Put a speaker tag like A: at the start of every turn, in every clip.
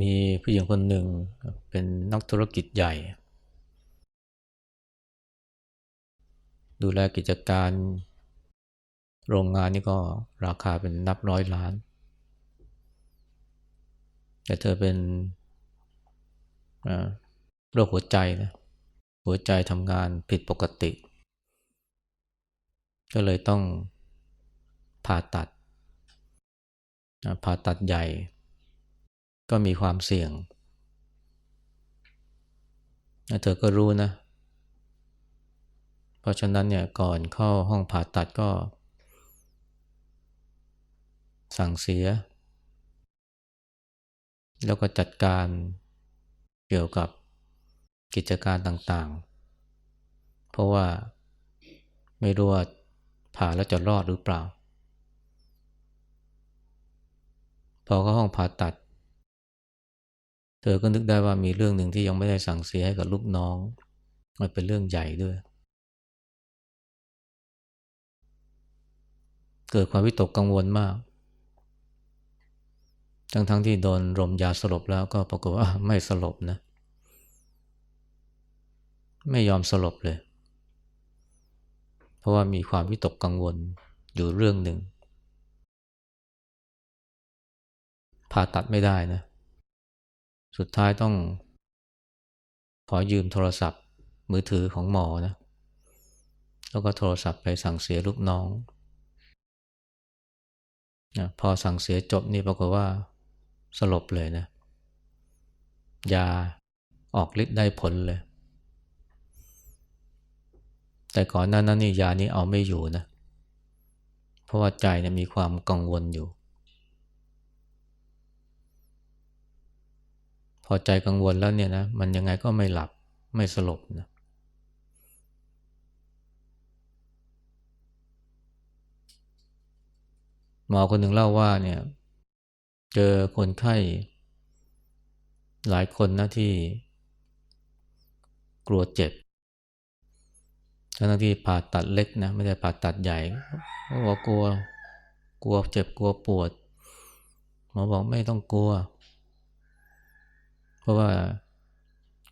A: มีผู้หญิงคนหนึ่งเป็นนักธุรกิจใหญ่ ดูแลกิจการ โรงงานนี่ก็ราคาเป็นนับร้อยล้าน แต่เธอเป็นโรคหัวใจนะหัวใจทำงานผิดปกติ ก็เลยต้องผ่าตัดผ่าตัดใหญ่ ก็มีความเสี่ยงเธอก็รู้นะ เพราะฉะนั้นเนี่ยก่อนเข้าห้องผ่าตัดก็ สั่งเสีย แล้วก็จัดการเกี่ยวกับกิจการต่างๆ เพราะว่าไม่รู้ว่าผ่าแล้วจะรอดหรือเปล่า พอเข้าห้องผ่าตัด เธอก็นึกได้ว่ามีเรื่องหนึ่งที่ยังไม่ได้สั่งเสียให้กับลูกน้อง มันเป็นเรื่องใหญ่ด้วย เกิดความวิตกกังวลมาก ทั้งๆทที่โดนรมยาสลบแล้วก็ปรากฏว่าไม่สลบนะ ไม่ยอมสลบเลย เพราะว่ามีความวิตกกังวลอยู่เรื่องหนึ่ง ผ่าตัดไม่ได้นะ สุดท้ายต้อง ขอยืมโทรศัพท์ มือถือของหมอนะ แล้วก็โทรศัพท์ไปสั่งเสียลูกน้องนะพอสั่งเสียจบนี่ปรากฏว่า สลบเลยนะ ยาออกฤทธิ์ได้ผลเลย แต่ก่อนหน้านั้นนี่ยานี้เอาไม่อยู่นะ เพราะว่าใจเนี่ยมีความกังวลอยู่ พอใจกังวลแล้วเนี่ยนะมันยังไงก็ไม่หลับไม่สลบนะหมอคนหนึ่งเล่าว่าเนี่ยเจอคนไข้ หลายคนนะที่ กลัวเจ็บทั้งที่ผ่าตัดเล็กนะไม่ได้ผ่าตัดใหญ่เพราะว่ากลัว กลัวเจ็บกลัวปวดหมอบอกไม่ต้องกลัว ราะว่า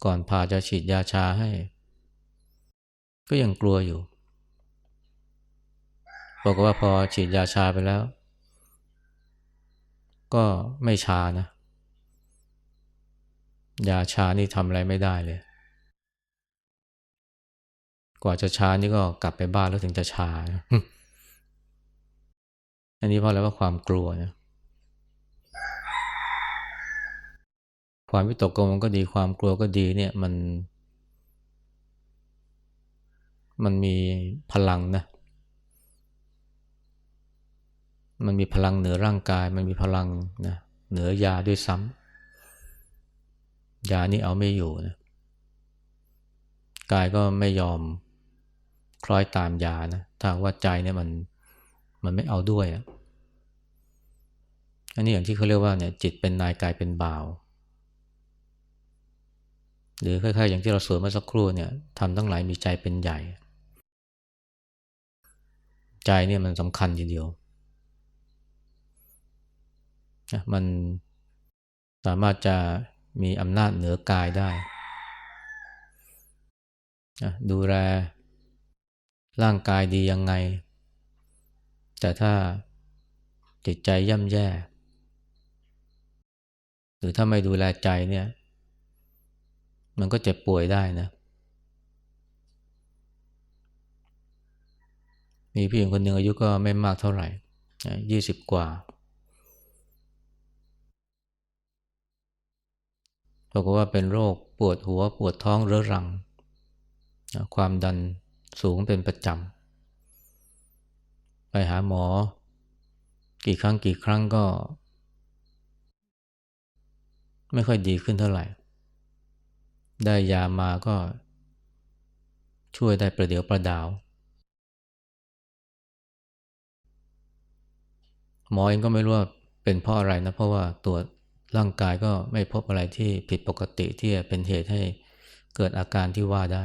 A: ก่อนผ่าจะฉีดยาชาให้ ก็ยังกลัวอยู่บอกว่าพอฉีดยาชาไปแล้ว ก็ไม่ชานะ ยาชานี่ทำอะไรไม่ได้เลย กว่าจะชานี่ก็กลับไปบ้านแล้วถึงจะชาอันนี้เพราะอะไรว่าความกลัวนะ ความวิตกกังวลก็ดีความกลัวก็ดีเนี่ยมัน มันมีพลังนะ มันมีพลังเหนือร่างกาย มันมีพลังนะเหนือยาด้วยซ้ำยานี่เอาไม่อยู่นะกายก็ไม่ยอมคล้อยตามยานะถ้าว่าใจเนี่ยมันมันไม่เอาด้วยอะอันนี้อย่างที่เขาเรียกว่าเนี่ยจิตเป็นนายกายเป็นบ่าว หรือคล้ายๆอย่างที่เราสวดเมื่อสักครู่เนี่ยทำทั้งหลายมีใจเป็นใหญ่ ใจเนี่ยมันสำคัญทีเดียวมันสามารถจะมีอำนาจเหนือกายได้ ดูแลร่างกายดียังไง แต่ถ้าจิตใจย่ำแย่ หรือถ้าไม่ดูแลใจเนี่ย มันก็เจ็บป่วยได้นะ มีพี่หญิงคนหนึ่งอายุก็ไม่มากเท่าไหร่ยี่สิบกว่าบอกว่าเป็นโรคปวดหัวปวดท้องเรื้อรัง ความดันสูงเป็นประจำ ไปหาหมอ กี่ครั้งกี่ครั้งก็ ไม่ค่อยดีขึ้นเท่าไหร่ ได้ยามาก็ ช่วยได้ประเดี๋ยวประดาว หมอเองก็ไม่รู้ว่าเป็นเพราะอะไรนะ เพราะว่าตัวจร่างกายก็ไม่พบอะไรที่ผิดปกติที่จะเป็นเหตุให้เกิดอาการที่ว่าได้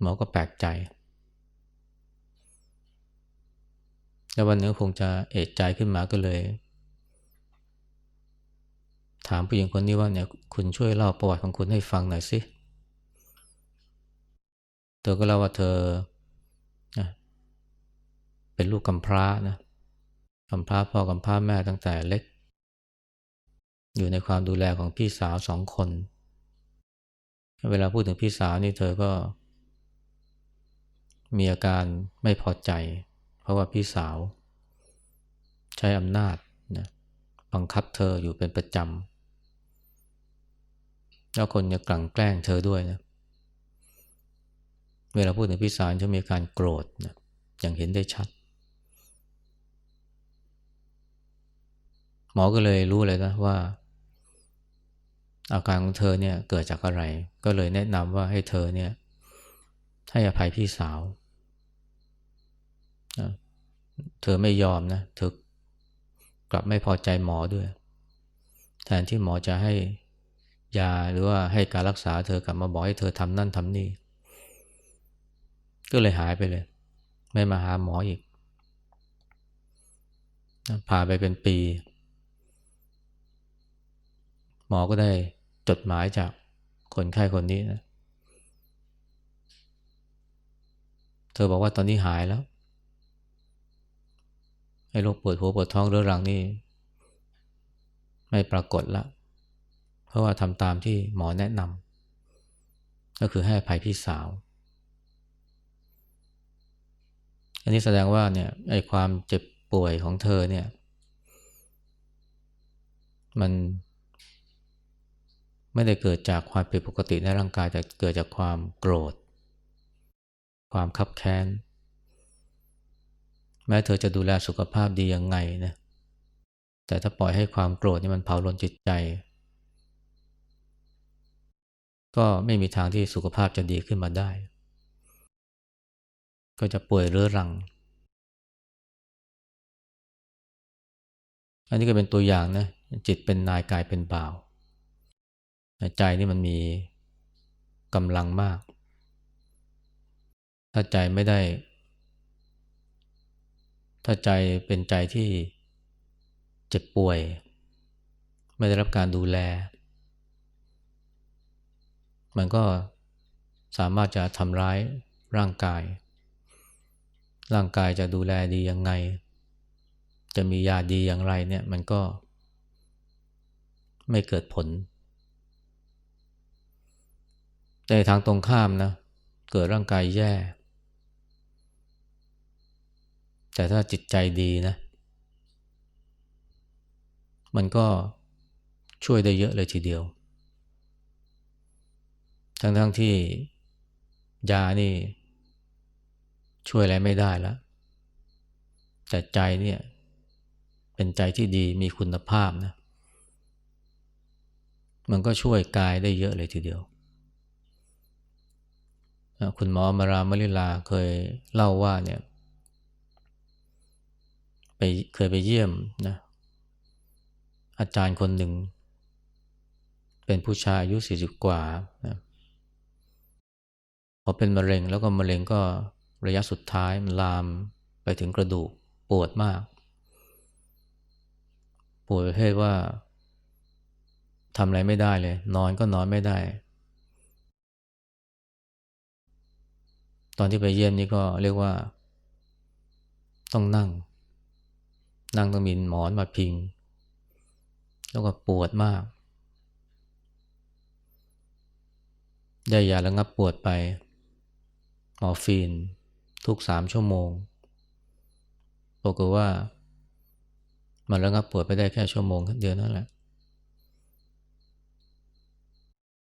A: หมอก็แปลกใจ แล้ววันนึงคงจะเอะใจขึ้นมาก็เลย ถามผู้หญิงคนนี้ว่าเนี่ยคุณช่วยเล่าประวัติของคุณให้ฟังหน่อยสิ เธอก็เล่าว่าเธอเป็นลูกกำพร้านะกำพร้าพ่อกำพร้าแม่ตั้งแต่เล็ก อยู่ในความดูแลของพี่สาวสองคน เวลาพูดถึงพี่สาวนี่เธอก็ มีอาการไม่พอใจ เพราะว่าพี่สาว ใช้อำนาจนะบังคับเธออยู่เป็นประจำ แล้วคนจะกลั่งแกล้งเธอด้วยนะ เวลาพูดถึงพี่สาวจะมีการโกรธนะอย่างเห็นได้ชัด หมอก็เลยรู้เลยนะว่า อาการของเธอเนี่ยเกิดจากอะไร ก็เลยแนะนำว่าให้เธอเนี่ยให้อภัยพี่สาว เธอไม่ยอมนะ เธอกลับไม่พอใจหมอด้วย แทนที่หมอจะให้ ยาหรือว่าให้การรักษาเธอกลับมาบอกให้เธอทำนั่นทำนี่ ก็เลยหายไปเลย ไม่มาหาหมออีกผ่าไปเป็นปี หมอก็ได้จดหมายจากคนไข้คนนี้นะ เธอบอกว่าตอนนี้หายแล้วไอ้โรคปวดหัวปวดท้องเรื้อรังนี่ ไม่ปรากฏละ เพราะว่าทำตามที่หมอแนะนำก็คือให้ภัยพี่สาว อันนี้แสดงว่าเนี่ยไอ้ความเจ็บป่วยของเธอเนี่ย มันไม่ได้เกิดจากความผิดปกติในร่างกายแต่เกิดจากความโกรธ ความคับแค้น แม้เธอจะดูแลสุขภาพดียังไงนะแต่ถ้าปล่อยให้ความโกรธนี่มันเผาลนจิตใจ ก็ไม่มีทางที่สุขภาพจะดีขึ้นมาได้ ก็จะป่วยเรื้อรัง อันนี้ก็เป็นตัวอย่างนะจิตเป็นนายกายเป็นบ่าวใจนี่มันมีกำลังมาก ถ้าใจไม่ได้ ถ้าใจเป็นใจที่เจ็บป่วย ไม่ได้รับการดูแล มันก็สามารถจะทำร้ายร่างกาย ร่างกายจะดูแลดียังไง จะมียาดีอย่างไรเนี่ยมันก็ไม่เกิดผล แต่ทางตรงข้ามนะ เกิดร่างกายแย่ แต่ถ้าจิตใจดีนะ มันก็ช่วยได้เยอะเลยทีเดียว ทั้งๆทที่ยานี่ ช่วยอะไรไม่ได้แล้ว แต่ใจเนี่ย เป็นใจที่ดีมีคุณภาพนะ มันก็ช่วยกายได้เยอะเลยทีเดียว คุณหมอมารามลิลาเคยเล่าว่าเนี่ยไปเคยไปเยี่ยมนะอาจารย์คนหนึ่ง เป็นผู้ชายอายุสี่สิบกว่านะ พอเป็นมะเร็งแล้วก็มะเร็งก็ระยะสุดท้ายมันลามไปถึงกระดูกปวดมาก ปวดประเภทว่าทำอะไรไม่ได้เลย นอนก็นอนไม่ได้ ตอนที่ไปเยี่ยมนี่ก็เรียกว่า ต้องนั่ง นั่งต้องมีหมอนมาพิง แล้วก็ปวดมาก ได้ยาระงับปวดไป มอร์ฟีน ทุกสามชั่วโมงบอกว่า มันระงับปวดไปได้แค่ชั่วโมงเดียวนั่นแหละ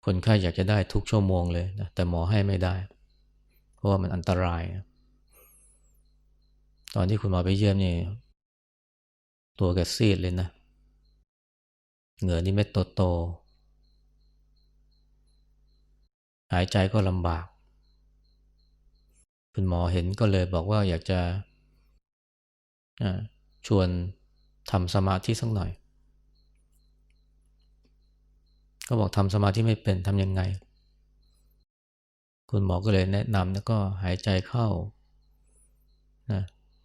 A: คนไข้อยากจะได้ทุกชั่วโมงเลยนะแต่หมอให้ไม่ได้ เพราะว่ามันอันตรายตอนที่คุณหมอไปเยี่ยมนี่ตัวแกซีดเลยนะ เหงื่อนี่เม็ดโตๆหายใจก็ลำบาก คุณหมอเห็นก็เลยบอกว่าอยากจะชวนทำสมาธิสักหน่อย ก็บอกทำสมาธิไม่เป็นทำยังไง คุณหมอก็เลยแนะนำแล้วก็หายใจเข้านะ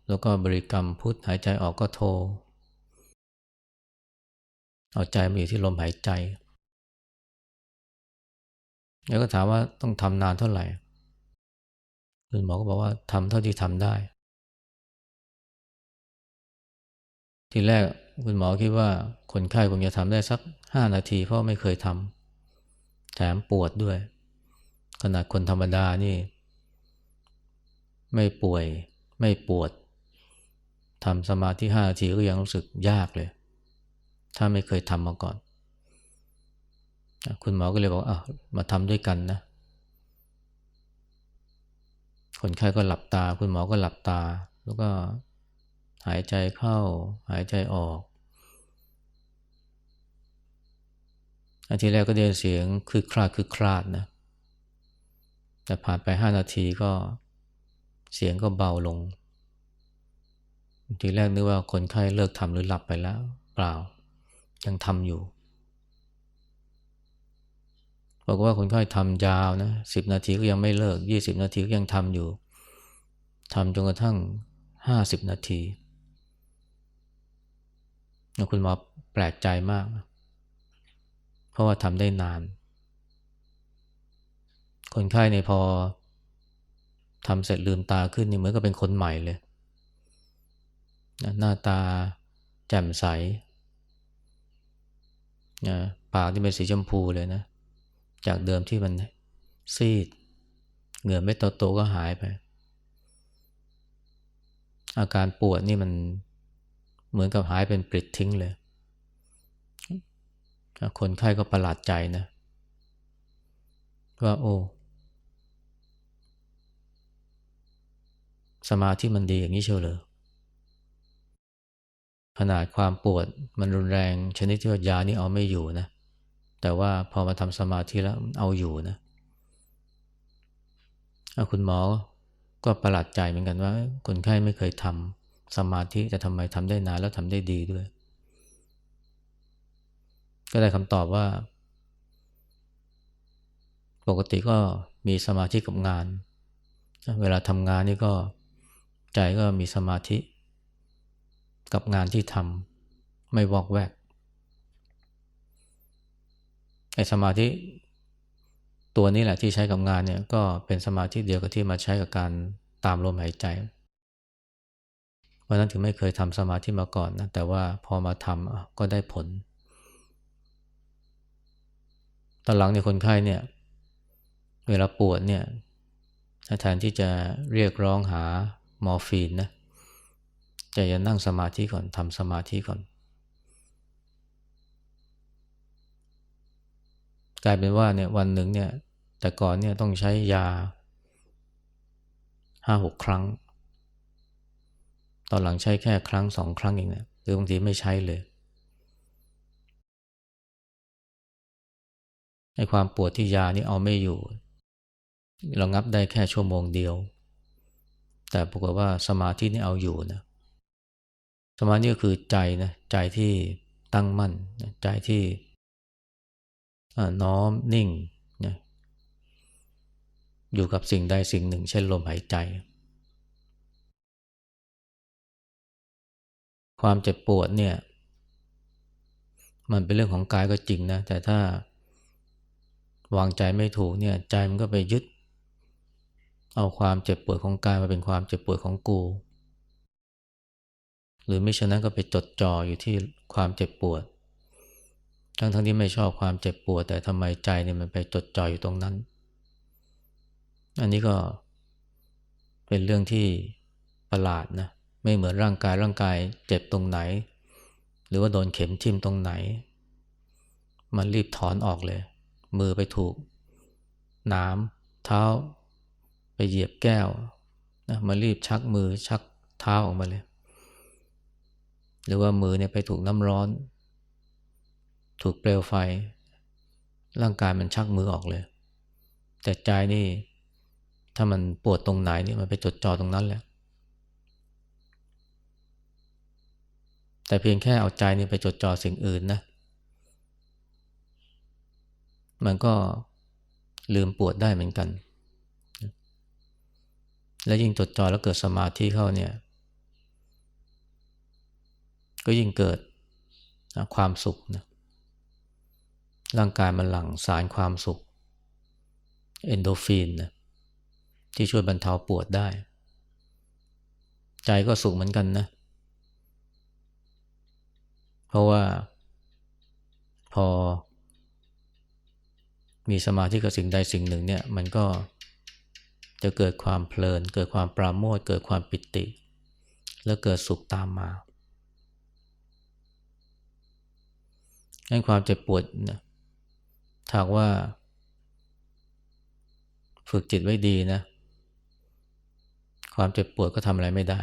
A: แล้วก็บริกรรมพุทหายใจออกก็โท เอาใจมาอยู่ที่ลมหายใจ แล้วก็ถามว่าต้องทำนานเท่าไหร่ คุณหมอก็บอกว่าทำเท่าที่ทำได้ ทีแรกคุณหมอคิดว่าคนไข้คงจะทำได้สักห้านาทีเพราะไม่เคยทำแถมปวดด้วย ขนาดคนธรรมดานี่ ไม่ป่วยไม่ปวดทำสมาธิห้านาทีก็ยังรู้สึกยากเลย ถ้าไม่เคยทำมาก่อน คุณหมอก็เลยบอกอะมาทำด้วยกันนะ คนไข้ก็หลับตา คุณหมอก็หลับตา แล้วก็หายใจเข้า หายใจออกอันทีแรกก็ได้เสียงคือคลาดคือคลาดนะ แต่ผ่านไปห้านาทีก็เสียงก็เบาลง ทีแรกนึกว่าคนไข้เลิกทำหรือหลับไปแล้ว เปล่า ยังทำอยู่ บอกว่าคนไข้ทำยาวนะสิบนาทีก็ยังไม่เลิกยี่สิบนาทีก็ยังทำอยู่ทำจนกระทั่งห้าสิบนาทีคุณหมอแปลกใจมาก เพราะว่าทำได้นาน คนไข้ในพอทำเสร็จลืมตาขึ้นนี่เหมือนกับเป็นคนใหม่เลย หน้าตาแจ่มใส ปากที่เป็นสีชมพูเลยนะ จากเดิมที่มันซีด เหงื่อเม็ดโตๆก็หายไป อาการปวดนี่มันเหมือนกับหายเป็นปลิดทิ้งเลย คนไข้ก็ประหลาดใจนะ ว่าโอ้สมาธิมันดีอย่างนี้เชียวเลยขนาดความปวดมันรุนแรงชนิดที่ว่ายานี่เอาไม่อยู่นะ แต่ว่าพอมาทำสมาธิแล้วเอาอยู่นะคุณหมอก็ประหลาดใจเหมือนกันว่า คนไข้ไม่เคยทำสมาธิแต่ทำไมทำได้นานแล้วทำได้ดีด้วย ก็ได้คำตอบว่า ปกติก็มีสมาธิกับงาน เวลาทำงานนี่ก็ใจก็มีสมาธิ กับงานที่ทำไม่วอกแวก ไอ้สมาธิตัวนี้แหละที่ใช้กับงานเนี่ยก็เป็นสมาธิเดียวกับที่มาใช้กับการตามลมหายใจเพราะนั้นถึงไม่เคยทำสมาธิมาก่อนนะแต่ว่าพอมาทำก็ได้ผลตอนหลังเนี่ยคนไข้เนี่ยเวลาปวดเนี่ยแทนที่จะเรียกร้องหามอร์ฟีนนะจะย่านั่งสมาธิก่อนทำสมาธิก่อน กลายเป็นว่าเนี่ยวันหนึ่งเนี่ยแต่ก่อนเนี่ยต้องใช้ยาห้าหกครั้ง ตอนหลังใช้แค่ครั้งสองครั้งเองเนี่ยหรือบางทีไม่ใช้เลยไอ้ความปวดที่ยานี่เอาไม่อยู่เรางับได้แค่ชั่วโมงเดียว แต่ปรากฏว่าสมาธินี่เอาอยู่นะสมาธิก็คือใจนะใจที่ตั้งมั่นใจที่ น้อมนิ่งนะอยู่กับสิ่งใดสิ่งหนึ่ง เช่นลมหายใจ ความเจ็บปวดเนี่ย มันเป็นเรื่องของกายก็จริงนะ แต่ถ้าวางใจไม่ถูกเนี่ย ใจมันก็ไปยึด เอาความเจ็บปวดของกายมาเป็นความเจ็บปวดของกู หรือไม่ฉะนั้นก็ไปจดจ่ออยู่ที่ความเจ็บปวด ทั้งทั้งที่ไม่ชอบความเจ็บปวด แต่ทำไมใจเนี่ยมันไปจดจ่อยอยู่ตรงนั้น อันนี้ก็เป็นเรื่องที่ประหลาดนะไม่เหมือนร่างกายร่างกายเจ็บตรงไหน หรือว่าโดนเข็มทิ่มตรงไหน มันรีบถอนออกเลย มือไปถูกน้ำเท้าไปเหยียบแก้วนะมารีบชักมือชักเท้าออกมาเลย หรือว่ามือเนี่ยไปถูกน้ำร้อน ถูกเปลวไฟ ร่างกายมันชักมือออกเลย แต่ใจนี่ ถ้ามันปวดตรงไหนนี่มันไปจดจ่อตรงนั้นแหละแต่เพียงแค่เอาใจนี่ไปจดจ่อสิ่งอื่นนะ มันก็ลืมปวดได้เหมือนกัน และยิ่งจดจ่อแล้วเกิดสมาธิเข้าเนี่ย ก็ยิ่งเกิดความสุขนะ ร่างกายมันหลั่งสารความสุข เอนโดฟินนะที่ช่วยบรรเทาปวดได้ ใจก็สุขเหมือนกันนะ เพราะว่า พอ มีสมาธิกับสิ่งใดสิ่งหนึ่งเนี่ย มันก็จะเกิดความเพลิน เกิดความปราโมทเกิดความปิติ แล้วเกิดสุขตามมาให้ความเจ็บปวดนะ ถ้าว่า ฝึกจิตไว้ดีนะ ความเจ็บปวดก็ทำอะไรไม่ได้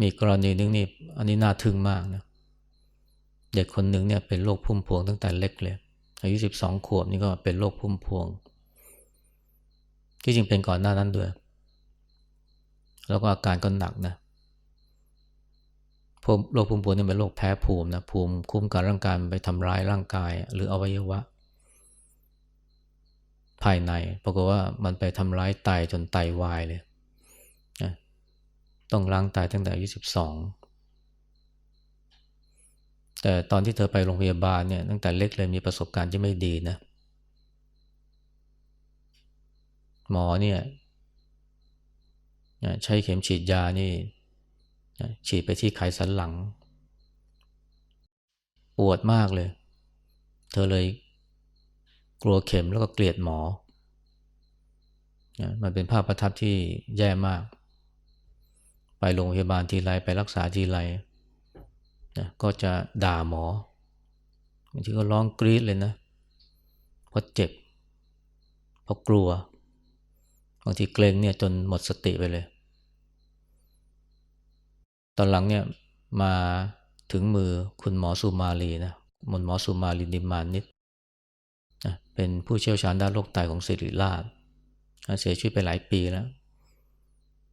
A: มีกรณีนึงนี่อันนี้น่าทึ่งมากนะเด็กคนหนึ่งเนี่ยเป็นโรคพุ่มพวงตั้งแต่เล็กเลยอายุสิบสองขวบนี่ก็เป็นโรคพุ่มพวง ที่จริงเป็นก่อนหน้านั้นด้วย แล้วก็อาการก็หนักนะ โรคภูมิพวงนี่เป็นโรคแพ้ภูมินะภูมิคุ้มกันร่างกายไปทำร้ายร่างกาย หรืออวัยวะ ภายในปรากฏว่ามันไปทำร้ายไตจนไตาวายเลยนะต้องล้างไตตั้งแต่อายุสิบสองแต่ตอนที่เธอไปโรงพยาบาลเนี่ยตั้งแต่เล็กเลยมีประสบการณ์ที่ไม่ดีนะหมอเนี่ยใช้เข็มฉีดยานี่ ฉีดไปที่ไขสันหลัง ปวดมากเลย เธอเลยกลัวเข็มแล้วก็เกลียดหมอ มันเป็นภาพประทับที่แย่มาก ไปโรงพยาบาลทีไรไปรักษาทีไรนะก็จะด่าหมอบางทีก็ร้องกรี๊ดเลยนะเพราะเจ็บเพราะกลัว บางทีเกรงเนี่ยจนหมดสติไปเลย ตอนหลังเนี่ยมาถึงมือคุณหมอสุมาลีนะมนหมอสุมาลีนิมานิดนะเป็นผู้เชี่ยวชาญด้านโรคไตของศิริราชเสียชีวิตไปหลายปีแล้ว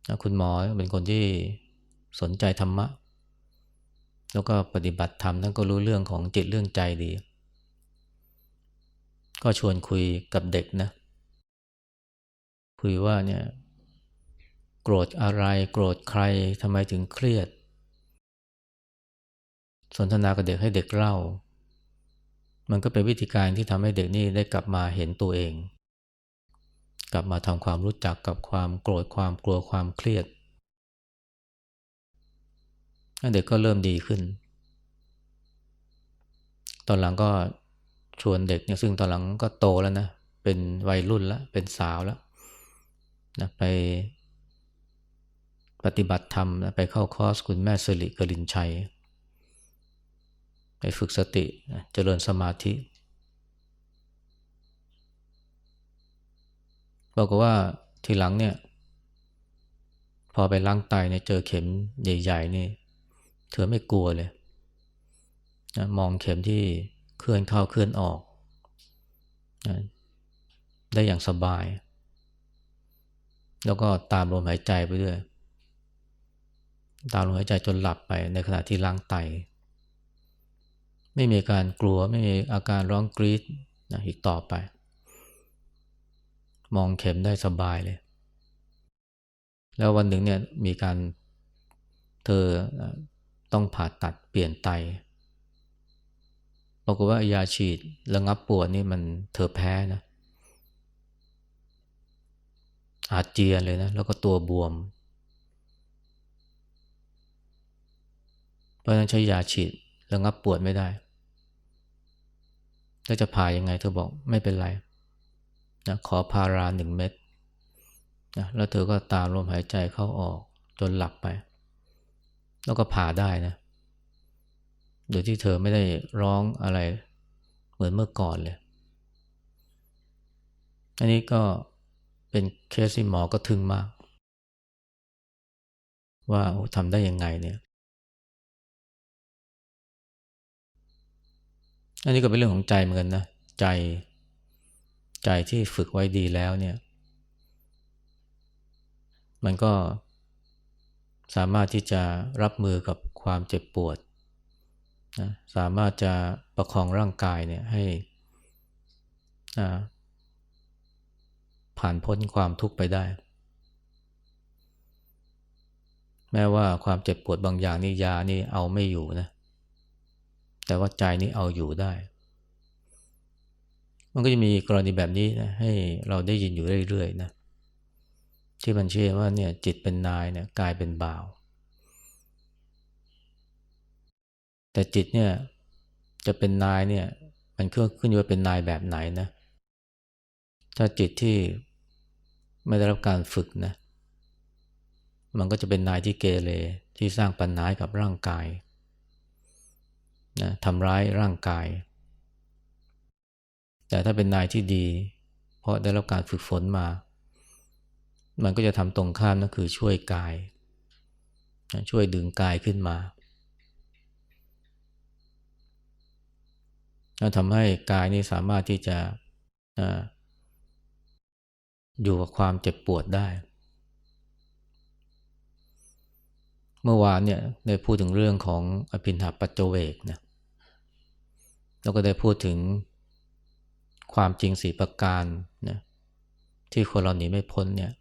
A: นะคุณหมอเป็นคนที่สนใจธรรมะ แล้วก็ปฏิบัติธรรมท่านก็รู้เรื่องของจิตเรื่องใจดี ก็ชวนคุยกับเด็กนะ คุยว่าเนี่ยโกรธอะไรโกรธใครทำไมถึงเครียด สนทนากับเด็กให้เด็กเล่า มันก็เป็นวิธีการที่ทำให้เด็กนี่ได้กลับมาเห็นตัวเอง กลับมาทำความรู้จักกับความโกรธความกลัวความเครียดเด็กก็เริ่มดีขึ้น ตอนหลังก็ชวนเด็กเนี่ยซึ่งตอนหลังก็โตแล้วนะ เป็นวัยรุ่นแล้ว เป็นสาวแล้วนะไปปฏิบัติธรรมไปเข้าคอร์สคุณแม่สิริกลินชัย ไปฝึกสติเจริญสมาธิบอกว่าทีหลังเนี่ย พอไปล้างไตเนี่ยเจอเข็มใหญ่ๆนี่ เธอไม่กลัวเลยนะมองเข็มที่เคลื่อนเข้าเคลื่อนออกนะได้อย่างสบาย แล้วก็ตามลมหายใจไปด้วย ตามลมหายใจจนหลับไปในขณะที่ล้างไต ไม่มีการกลัวไม่มีอาการร้องกรีดนะอีกต่อไป มองเข็มได้สบายเลย แล้ววันหนึ่งเนี่ยมีการเธอต้องผ่าตัดเปลี่ยนไตบอกว่ายาฉีดระงับปวดนี่มันเธอแพ้นะ อาเจียนเลยนะ แล้วก็ตัวบวม เพราะนั้นใช้ยาฉีด ระงับปวดไม่ได้แล้วจะผ่ายังไง เธอบอกไม่เป็นไรนะขอพาราหนึ่งเม็ดนะแล้วเธอก็ตามลมหายใจเข้าออกจนหลับไป แล้วก็ผ่าได้นะ โดยที่เธอไม่ได้ร้องอะไรเหมือนเมื่อก่อนเลย อันนี้ก็เป็นเคสที่หมอก็ทึ่งมาก ว่าทำได้ยังไงเนี่ย อันนี้ก็เป็นเรื่องของใจเหมือนกันนะ ใจใจที่ฝึกไว้ดีแล้วเนี่ย มันก็สามารถที่จะรับมือกับความเจ็บปวดนะสามารถจะประคองร่างกายเนี่ยให้ผ่านพ้นความทุกข์ไปได้ แม้ว่าความเจ็บปวดบางอย่างนี่ยานี่เอาไม่อยู่นะ แต่ว่าใจนี้เอาอยู่ได้ มันก็จะมีกรณีแบบนี้นะให้เราได้ยินอยู่เรื่อยๆนะที่มันเชื่อว่าเนี่ยจิตเป็นนายเนี่ยกายเป็นบ่าว แต่จิตเนี่ยจะเป็นนายเนี่ยมันขึ้นขึ้นอยู่ว่าเป็นนายแบบไหนนะ ถ้าจิตที่ไม่ได้รับการฝึกนะ มันก็จะเป็นนายที่เกเรที่สร้างปัญหากับร่างกาย นะทำร้ายร่างกาย แต่ถ้าเป็นนายที่ดี เพราะได้รับการฝึกฝนมา มันก็จะทำตรงข้ามนั่นคือช่วยกายนะช่วยดึงกายขึ้นมาแล้วทำให้กายนี้สามารถที่จะอยู่กับความเจ็บปวดได้ เมื่อวานเนี่ยได้พูดถึงเรื่องของอภินหาปัจเจเวกนะแล้วก็ได้พูดถึงความจริงสีประการนะที่คนเราหนีไม่พ้นเนี่ย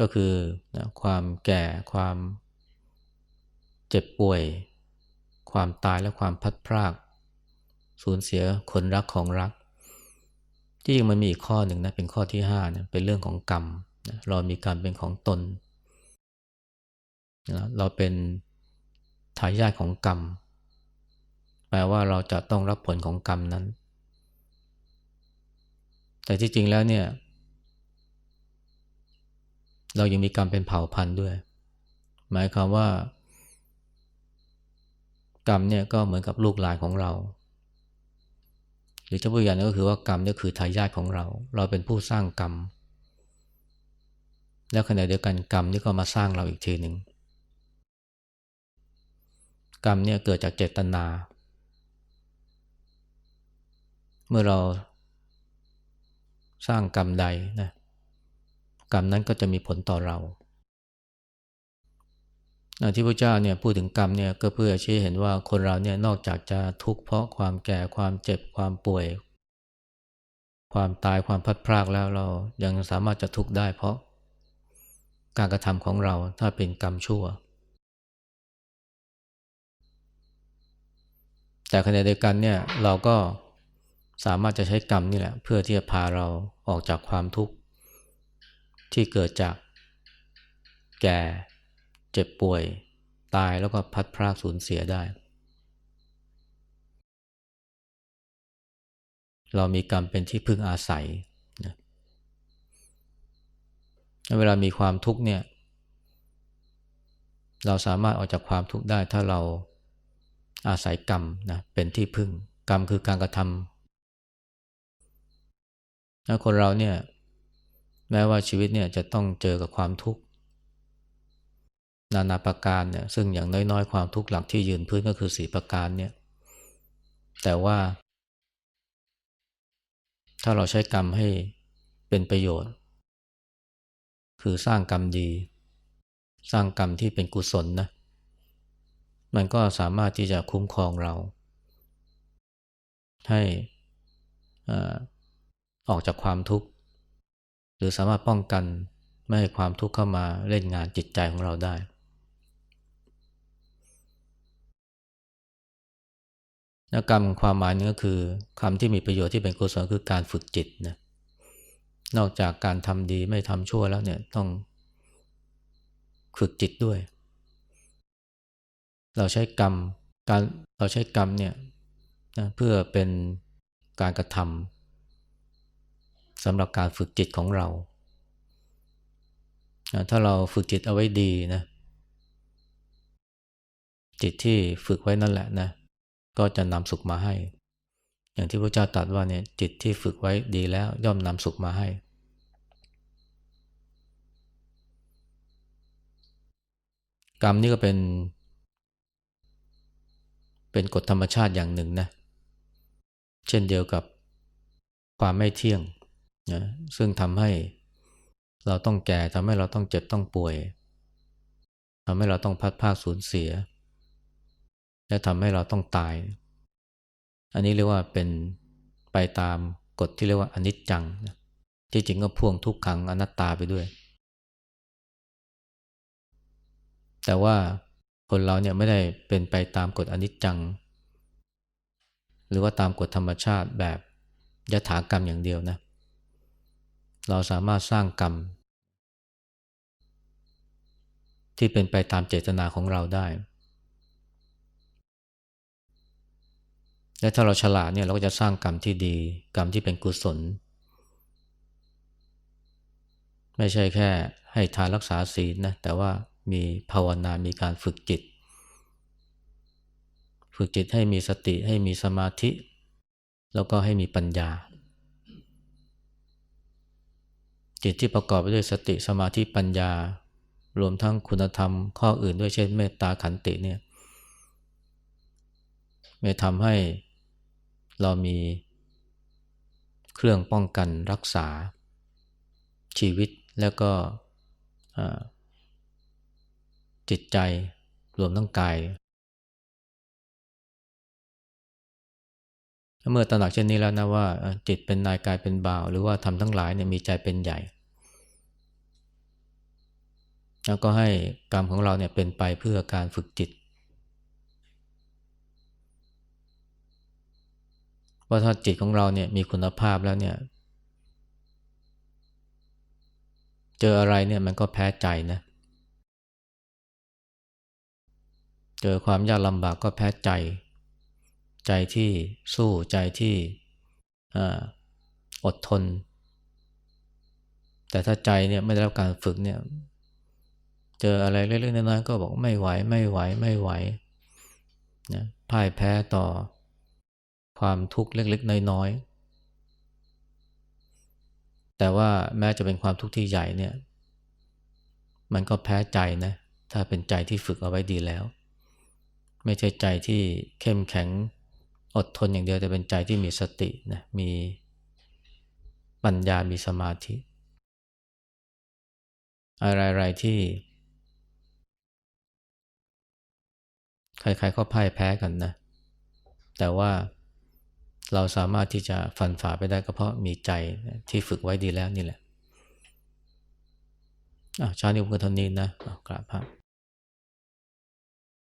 A: ก็คือนะความแก่ความเจ็บป่วย ความตายและความพัดพราก สูญเสียคนรักของรัก ที่จริงมันมีอีกข้อหนึ่งนะเป็นข้อที่ห้านะเป็นเรื่องของกรรมนะเรามีกรรมเป็นของตน นะเราเป็นทายาทของกรรม แปลว่าเราจะต้องรับผลของกรรมนั้น แต่ที่จริงแล้วเนี่ย เรายังมีกรรมเป็นเผ่าพันธุ์ด้วย หมายความว่า กรรมเนี่ยก็เหมือนกับลูกหลานของเรา หรือจะพูดอย่างนึงก็คือว่ากรรมนี่คือทายาทของเรา เราเป็นผู้สร้างกรรม แล้วขณะเดียวกันกรรมนี่ก็มาสร้างเราอีกทีหนึ่ง กรรมเนี่ยเกิดจากเจตนา เมื่อเราสร้างกรรมใดนะกรรมนั้นก็จะมีผลต่อเราที่พระเจ้าเนี่ยพูดถึงกรรมเนี่ยก็เพื่อชี้เห็นว่าคนเราเนี่ยนอกจากจะทุกข์เพราะความแก่ความเจ็บความป่วย ความตายความพัดพรากแล้วเรายังสามารถจะทุกข์ได้เพราะการกระทำของเราถ้าเป็นกรรมชั่ว แต่ขณะเดียวกันเนี่ยเราก็สามารถจะใช้กรรมนี่แหละ เพื่อที่จะพาเราออกจากความทุกข์ ที่เกิดจากแก่เจ็บป่วยตายแล้วก็พัดพรากสูญเสียได้ เรามีกรรมเป็นที่พึ่งอาศัยนะเวลามีความทุกข์เนี่ย เราสามารถออกจากความทุกข์ได้ถ้าเรา อาศัยกรรมนะเป็นที่พึ่ง กรรมคือการกระทำถ้าคนเราเนี่ยแม้ว่าชีวิตเนี่ยจะต้องเจอกับความทุกข์นานาประการเนี่ยซึ่งอย่างน้อยๆ ความทุกข์หลักที่ยืนพื้นก็คือสีประการเนี่ยแต่ว่า ถ้าเราใช้กรรมให้เป็นประโยชน์ คือสร้างกรรมดี สร้างกรรมที่เป็นกุศลนะ มันก็สามารถที่จะคุ้มครองเรา ให้ออกจากความทุกข์ หรือสามารถป้องกันไม่ให้ความทุกข์เข้ามาเล่นงานจิตใจของเราได้นกรรมความหมายนึงก็คือคำที่มีประโยชน์ที่เป็นกุศลคือการฝึกจิตนะนอกจากการทำดีไม่ทำชั่วแล้วเนี่ยต้องฝึกจิตด้วย เราใช้กรรมการเราใช้กรรมเนี่ยนะเพื่อเป็นการกระทำสำหรับการฝึกจิตของเราถ้าเราฝึกจิตเอาไว้ดีนะจิตที่ฝึกไว้นั่นแหละนะก็จะนำสุขมาให้ อย่างที่พระเจ้าตรัสว่าเนี่ยจิตที่ฝึกไว้ดีแล้วย่อมนำสุขมาให้ กรรมนี่ก็เป็น เป็นกฎธรรมชาติอย่างหนึ่งนะเช่นเดียวกับความไม่เที่ยงนะซึ่งทำให้เราต้องแก่ทำให้เราต้องเจ็บต้องป่วยทำให้เราต้องพัดภาคสูญเสีย และทำให้เราต้องตาย อันนี้เรียกว่าเป็นไปตามกฎที่เรียกว่าอนิจจังที่จริงก็พ่วงทุกขังอนัตตาไปด้วย แต่ว่า คนเราเนี่ยไม่ได้เป็นไปตามกฎอนิจจัง หรือว่าตามกฎธรรมชาติแบบยถากรรมอย่างเดียวนะ เราสามารถสร้างกรรม ที่เป็นไปตามเจตนาของเราได้ และถ้าเราฉลาดเนี่ยเราก็จะสร้างกรรมที่ดี กรรมที่เป็นกุศล ไม่ใช่แค่ให้ทานรักษาศีลนะแต่ว่า มีภาวนา มีการฝึกจิต ฝึกจิตให้มีสติให้มีสมาธิ แล้วก็ให้มีปัญญา จิตที่ประกอบไปด้วยสติสมาธิปัญญา รวมทั้งคุณธรรมข้ออื่นด้วยเช่นเมตตาขันติเนี่ยไม่ทำให้เรามีเครื่องป้องกันรักษาชีวิตแล้วก็ จิตใจรวมทั้งกาย เมื่อตระหนักเช่นนี้แล้วนะว่า จิตเป็นนายกายเป็นบ่าว หรือว่าทำทั้งหลายเนี่ยมีใจเป็นใหญ่ แล้วก็ให้กรรมของเราเนี่ยเป็นไปเพื่อการฝึกจิต ว่าถ้าจิตของเราเนี่ยมีคุณภาพแล้วเนี่ยเจออะไรเนี่ยมันก็แพ้ใจนะ เจอความยากลำบากก็แพ้ใจ ใจที่สู้ใจที่อดทน แต่ถ้าใจเนี่ยไม่ได้รับการฝึกเนี่ย เจออะไรเล็กๆน้อยๆก็บอกไม่ไหวไม่ไหวไม่ไหวนะพ่ายแพ้ต่อความทุกข์เล็กๆน้อยๆ แต่ว่าแม้จะเป็นความทุกข์ที่ใหญ่เนี่ย มันก็แพ้ใจนะ ถ้าเป็นใจที่ฝึกเอาไว้ดีแล้ว ไม่ใช่ใจที่เข้มแข็งอดทนอย่างเดียวแต่เป็นใจที่มีสตินะมีปัญญามีสมาธิ อะไรๆที่ ใครๆก็พ่ายแพ้กันนะ แต่ว่าเราสามารถที่จะฟันฝ่าไปได้ก็เพราะมีใจที่ฝึกไว้ดีแล้วนี่แหละอะชาตินี้ก็เท่านี้นะกราบพระ